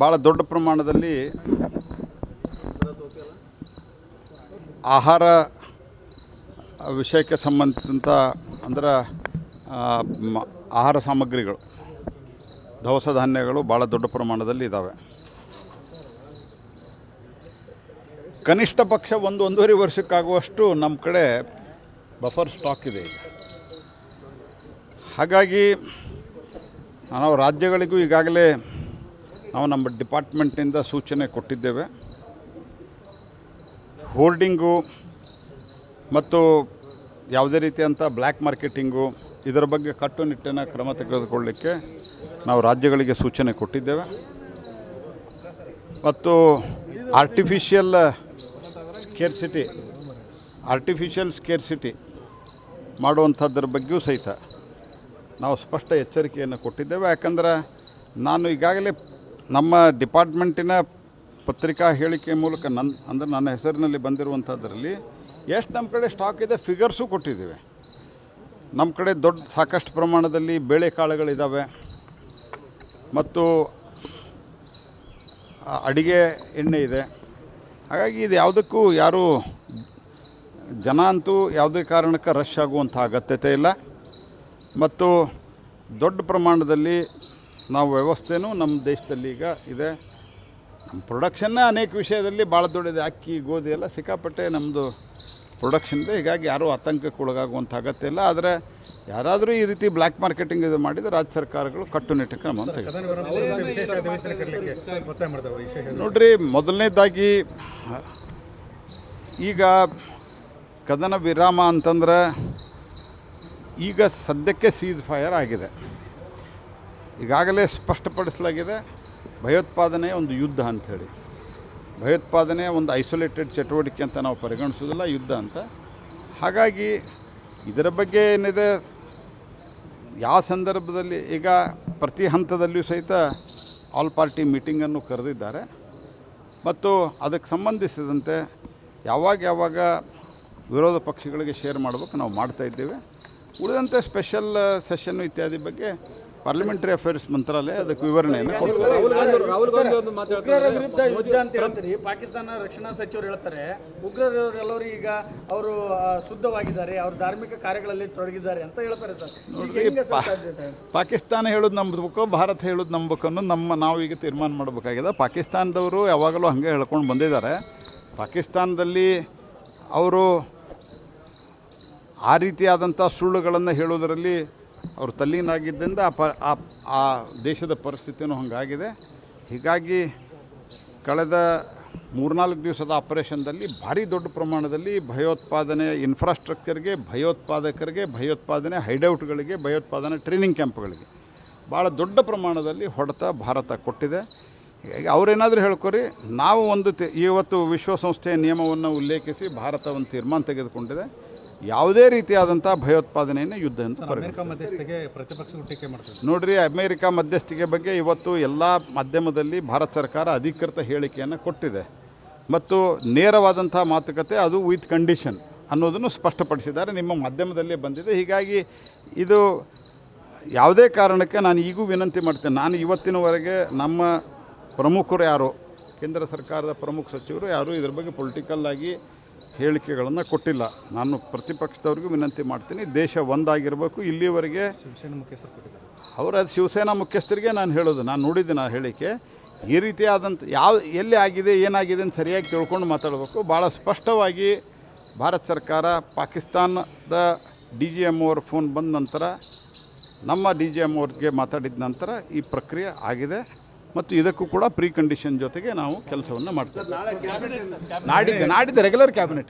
ಭಾಳ ದೊಡ್ಡ ಪ್ರಮಾಣದಲ್ಲಿ ಆಹಾರ ವಿಷಯಕ್ಕೆ ಸಂಬಂಧಿಸಿದಂಥ ಅಂದ್ರೆ ಆಹಾರ ಸಾಮಗ್ರಿಗಳು, ದವಸ ಧಾನ್ಯಗಳು ಭಾಳ ದೊಡ್ಡ ಪ್ರಮಾಣದಲ್ಲಿ ಇದ್ದಾವೆ ಕನಿಷ್ಠ ಪಕ್ಷ ಒಂದು ಒಂದೂವರೆ ವರ್ಷಕ್ಕಾಗುವಷ್ಟು ನಮ್ಮ ಕಡೆ ಬಫರ್ ಸ್ಟಾಕ್ ಇದೆ. ಹಾಗಾಗಿ, ನಾವು ರಾಜ್ಯಗಳಿಗೂ ಈಗಾಗಲೇ ನಾವು ನಮ್ಮ ಡಿಪಾರ್ಟ್ಮೆಂಟ್ನಿಂದ ಸೂಚನೆ ಕೊಟ್ಟಿದ್ದೇವೆ. ಹೋರ್ಡಿಂಗು ಮತ್ತು ಯಾವುದೇ ರೀತಿಯಂಥ ಬ್ಲ್ಯಾಕ್ ಮಾರ್ಕೆಟಿಂಗು ಇದರ ಬಗ್ಗೆ ಕಟ್ಟುನಿಟ್ಟಿನ ಕ್ರಮ ತೆಗೆದುಕೊಳ್ಳಲಿಕ್ಕೆ ನಾವು ರಾಜ್ಯಗಳಿಗೆ ಸೂಚನೆ ಕೊಟ್ಟಿದ್ದೇವೆ. ಮತ್ತು ಆರ್ಟಿಫಿಷಿಯಲ್ ಸ್ಕೇರ್ಸಿಟಿ ಆರ್ಟಿಫಿಷಿಯಲ್ ಸ್ಕೇರ್ಸಿಟಿ ಮಾಡುವಂಥದ್ರ ಬಗ್ಗೆಯೂ ಸಹಿತ ನಾವು ಸ್ಪಷ್ಟ ಎಚ್ಚರಿಕೆಯನ್ನು ಕೊಟ್ಟಿದ್ದೇವೆ. ಯಾಕಂದ್ರೆ ನಾನು ಈಗಾಗಲೇ ನಮ್ಮ ಡಿಪಾರ್ಟ್ಮೆಂಟಿನ ಪತ್ರಿಕಾ ಹೇಳಿಕೆ ಮೂಲಕ ನನ್ನ ಅಂದರೆ ನನ್ನ ಹೆಸರಿನಲ್ಲಿ ಬಂದಿರುವಂಥದ್ರಲ್ಲಿ ಎಷ್ಟು ನಮ್ಮ ಕಡೆ ಸ್ಟಾಕ್ ಇದೆ ಫಿಗರ್ಸು ಕೊಟ್ಟಿದ್ದೀವಿ. ನಮ್ಮ ಕಡೆ ದೊಡ್ಡ, ಸಾಕಷ್ಟು ಪ್ರಮಾಣದಲ್ಲಿ ಬೇಳೆಕಾಳುಗಳಿದ್ದಾವೆ ಮತ್ತು ಅಡಿಗೆ ಎಣ್ಣೆ ಇದೆ. ಹಾಗಾಗಿ ಇದು ಯಾವುದಕ್ಕೂ ಯಾರೂ ಜನ ಅಂತೂ ಯಾವುದೇ ಕಾರಣಕ್ಕೆ ರಶ್ ಆಗುವಂಥ ಅಗತ್ಯತೆ ಇಲ್ಲ. ಮತ್ತು ದೊಡ್ಡ ಪ್ರಮಾಣದಲ್ಲಿ ನಾವು ವ್ಯವಸ್ಥೆನೂ ನಮ್ಮ ದೇಶದಲ್ಲಿ ಈಗ ಇದೆ. ನಮ್ಮ ಪ್ರೊಡಕ್ಷನ್ನೇ ಅನೇಕ ವಿಷಯದಲ್ಲಿ ಭಾಳ ದೊಡ್ಡದಿದೆ. ಅಕ್ಕಿ ಗೋಧಿ ಎಲ್ಲ ಸಿಕ್ಕಾಪಟ್ಟೆ ನಮ್ಮದು ಪ್ರೊಡಕ್ಷನ್ ಇದೆ. ಹೀಗಾಗಿ ಯಾರೂ ಆತಂಕಕ್ಕೆ ಒಳಗಾಗುವಂಥ ಅಗತ್ಯ ಇಲ್ಲ. ಆದರೆ ಯಾರಾದರೂ ಈ ರೀತಿ ಬ್ಲ್ಯಾಕ್ ಮಾರ್ಕೆಟಿಂಗ್ ಇದು ಮಾಡಿದರೆ ರಾಜ್ಯ ಸರ್ಕಾರಗಳು ಕಟ್ಟುನಿಟ್ಟಿನ ಕ್ರಮ ಅಂತ ನೋಡ್ರಿ ಮೊದಲನೇದಾಗಿ ಈಗ ಕದನ ವಿರಾಮ ಅಂತಂದ್ರೆ ಈಗ ಸದ್ಯಕ್ಕೆ ಸೀಸ್ ಫೈರ್ ಆಗಿದೆ. ಈಗಾಗಲೇ ಸ್ಪಷ್ಟಪಡಿಸಲಾಗಿದೆ ಭಯೋತ್ಪಾದನೆ ಒಂದು ಯುದ್ಧ ಅಂಥೇಳಿ ಭಯೋತ್ಪಾದನೆ ಒಂದು ಐಸೋಲೇಟೆಡ್ ಚಟುವಟಿಕೆ ಅಂತ ನಾವು ಪರಿಗಣಿಸೋದಿಲ್ಲ ಯುದ್ಧ ಅಂತ. ಹಾಗಾಗಿ ಇದರ ಬಗ್ಗೆ ಏನಿದೆ? ಯಾವ ಸಂದರ್ಭದಲ್ಲಿ, ಈಗ ಪ್ರತಿ ಹಂತದಲ್ಲಿಯೂ ಸಹಿತ ಆಲ್ ಪಾರ್ಟಿ ಮೀಟಿಂಗನ್ನು ಕರೆದಿದ್ದಾರೆ. ಮತ್ತು ಅದಕ್ಕೆ ಸಂಬಂಧಿಸಿದಂತೆ ಯಾವಾಗ ಯಾವಾಗ ವಿರೋಧ ಪಕ್ಷಗಳಿಗೆ ಶೇರ್ ಮಾಡಬೇಕು ನಾವು ಮಾಡ್ತಾ ಇದ್ದೇವೆ. ಉಳಿದಂತೆ ಸ್ಪೆಷಲ್ ಸೆಷನ್ನು ಇತ್ಯಾದಿ ಬಗ್ಗೆ ಪಾರ್ಲಿಮೆಂಟರಿ ಅಫೇರ್ಸ್ ಮಂತ್ರಾಲಯ ಅದಕ್ಕೆ ವಿವರಣೆಯನ್ನು ಕೊಡ್ತಾರೆ? ರಾಹುಲ್ ಗಾಂಧಿ ಒಂದು ಮಾತು ಉಗ್ರರ ಹೇಳ್ತಾರೆ ವಿರುದ್ಧ ಅಂತ ಹೇಳ್ತೀರಿ. ಪಾಕಿಸ್ತಾನ ರಕ್ಷಣಾ ಸಚಿವರು ಹೇಳ್ತಾರೆ ಉಗ್ರರೆಲ್ಲರೂ ಈಗ ಅವರು ಶುದ್ಧವಾಗಿದ್ದಾರೆ ಅವರು ಧಾರ್ಮಿಕ ಕಾರ್ಯಗಳಲ್ಲಿ ತೊಡಗಿದ್ದಾರೆ ಅಂತ ಹೇಳ್ತಾರೆ ಸರ್? ಪಾಕಿಸ್ತಾನ ಹೇಳೋದು ನಂಬಬೇಕು ಭಾರತ ಹೇಳೋದು ನಂಬಬೇಕು ಅನ್ನೋದು ನಮ್ಮ ನಾವು ಈಗ ತೀರ್ಮಾನ ಮಾಡಬೇಕಾಗಿದೆ. ಪಾಕಿಸ್ತಾನದವರು ಯಾವಾಗಲೂ ಹಾಗೆ ಹೇಳ್ಕೊಂಡು ಬಂದಿದ್ದಾರೆ. ಪಾಕಿಸ್ತಾನದಲ್ಲಿ ಅವರು ಆ ರೀತಿಯಾದಂಥ ಸುಳ್ಳುಗಳನ್ನು ಹೇಳೋದರಲ್ಲಿ ಅವರು ತಲ್ಲೀನಾಗಿದ್ದರಿಂದ ಆ ಪ, ಆ- ದೇಶದ ಪರಿಸ್ಥಿತಿಯೂ ಹಾಗಾಗಿದೆ. ಹೀಗಾಗಿ ಕಳೆದ ಮೂರ್ನಾಲ್ಕು ದಿವಸದ ಆಪರೇಷನ್ದಲ್ಲಿ ಭಾರಿ ದೊಡ್ಡ ಪ್ರಮಾಣದಲ್ಲಿ ಭಯೋತ್ಪಾದನೆ ಇನ್ಫ್ರಾಸ್ಟ್ರಕ್ಚರ್ಗೆ ಭಯೋತ್ಪಾದಕರಿಗೆ, ಭಯೋತ್ಪಾದನೆ ಹೈಡೌಟ್ಗಳಿಗೆ ಭಯೋತ್ಪಾದನೆ ಟ್ರೈನಿಂಗ್ ಕ್ಯಾಂಪ್ಗಳಿಗೆ ಭಾಳ ದೊಡ್ಡ ಪ್ರಮಾಣದಲ್ಲಿ ಹೊಡೆತ ಭಾರತ ಕೊಟ್ಟಿದೆ. ಹೀಗಾಗಿ ಅವರೇನಾದರೂ ಹೇಳ್ಕೊರಿ, ನಾವು ಒಂದು ಇವತ್ತು ವಿಶ್ವಸಂಸ್ಥೆಯ ನಿಯಮವನ್ನು ಉಲ್ಲೇಖಿಸಿ ಭಾರತ ಒಂದು ತೀರ್ಮಾನ ತೆಗೆದುಕೊಂಡಿದೆ. ಯಾವುದೇ ರೀತಿಯಾದಂಥ ಭಯೋತ್ಪಾದನೆಯನ್ನು ಯುದ್ಧ ಅಂತ ಪರಿಗಣಿಸ್ತೇವೆ ಅಮೆರಿಕ ಮಧ್ಯಸ್ಥಿಗೆ ಪ್ರತಿಪಕ್ಷಗಳು ಟೀಕೆ ಮಾಡ್ತಾರೆ ನೋಡ್ರಿ ಅಮೇರಿಕಾ ಮಧ್ಯಸ್ಥಿಕೆ ಬಗ್ಗೆ ಇವತ್ತು ಎಲ್ಲ ಮಾಧ್ಯಮದಲ್ಲಿ ಭಾರತ ಸರ್ಕಾರ ಅಧಿಕೃತ ಹೇಳಿಕೆಯನ್ನು ಕೊಟ್ಟಿದೆ. ಮತ್ತು ನೇರವಾದಂಥ ಮಾತುಕತೆ ಅದು ವಿತ್ ಕಂಡೀಷನ್ ಅನ್ನೋದನ್ನು ಸ್ಪಷ್ಟಪಡಿಸಿದ್ದಾರೆ. ನಿಮ್ಮ ಮಾಧ್ಯಮದಲ್ಲೇ ಬಂದಿದೆ. ಹೀಗಾಗಿ ಇದು ಯಾವುದೇ ಕಾರಣಕ್ಕೆ ನಾನು ಈಗೂ ವಿನಂತಿ ಮಾಡ್ತೇನೆ. ನಾನು ಇವತ್ತಿನವರೆಗೆ ನಮ್ಮ ಪ್ರಮುಖರು ಯಾರು? ಕೇಂದ್ರ ಸರ್ಕಾರದ ಪ್ರಮುಖ ಸಚಿವರು ಯಾರು? ಇದ್ರ ಬಗ್ಗೆ ಪೊಲಿಟಿಕಲ್ ಆಗಿ ಹೇಳಿಕೆಗಳನ್ನು ಕೊಟ್ಟಿಲ್ಲ. ನಾನು ಪ್ರತಿಪಕ್ಷದವ್ರಿಗೂ ವಿನಂತಿ ಮಾಡ್ತೀನಿ ದೇಶ ಒಂದಾಗಿರಬೇಕು. ಇಲ್ಲಿವರೆಗೆ ಶಿವಸೇನಾ ಮುಖ್ಯಸ್ಥರು ಕೊಟ್ಟಿದ್ದಾರೆ. ಅವರ ಶಿವಸೇನಾ ಮುಖ್ಯಸ್ಥರಿಗೆ ನಾನು ಹೇಳೋದು ನಾನು ನೋಡಿದ್ದೀನಿ ಆ ಹೇಳಿಕೆ. ಈ ರೀತಿಯಾದಂಥ ಯಾವ ಎಲ್ಲಿ ಆಗಿದೆ ಏನಾಗಿದೆ ಅಂತ ಸರಿಯಾಗಿ ತಿಳ್ಕೊಂಡು ಮಾತಾಡಬೇಕು. ಭಾಳ ಸ್ಪಷ್ಟವಾಗಿ ಭಾರತ ಸರ್ಕಾರ ಪಾಕಿಸ್ತಾನದ ಡಿ ಜಿ ಎಂ ಅವ್ರ ಫೋನ್ ಬಂದ ನಂತರ ನಮ್ಮ ಡಿ ಜಿ ಎಂ ಅವ್ರಿಗೆ ಮಾತಾಡಿದ ನಂತರ ಈ ಪ್ರಕ್ರಿಯೆ ಆಗಿದೆ. ಮತ್ತು ಇದಕ್ಕೂ ಕೂಡ ಪ್ರೀ ಕಂಡೀಷನ್ ಜೊತೆಗೆ ನಾವು ಕೆಲಸವನ್ನು ಮಾಡ್ತೇವೆ. ನಾಡಿದ್ದು ನಾಡಿದ್ದು ರೆಗ್ಯುಲರ್ ಕ್ಯಾಬಿನೆಟ್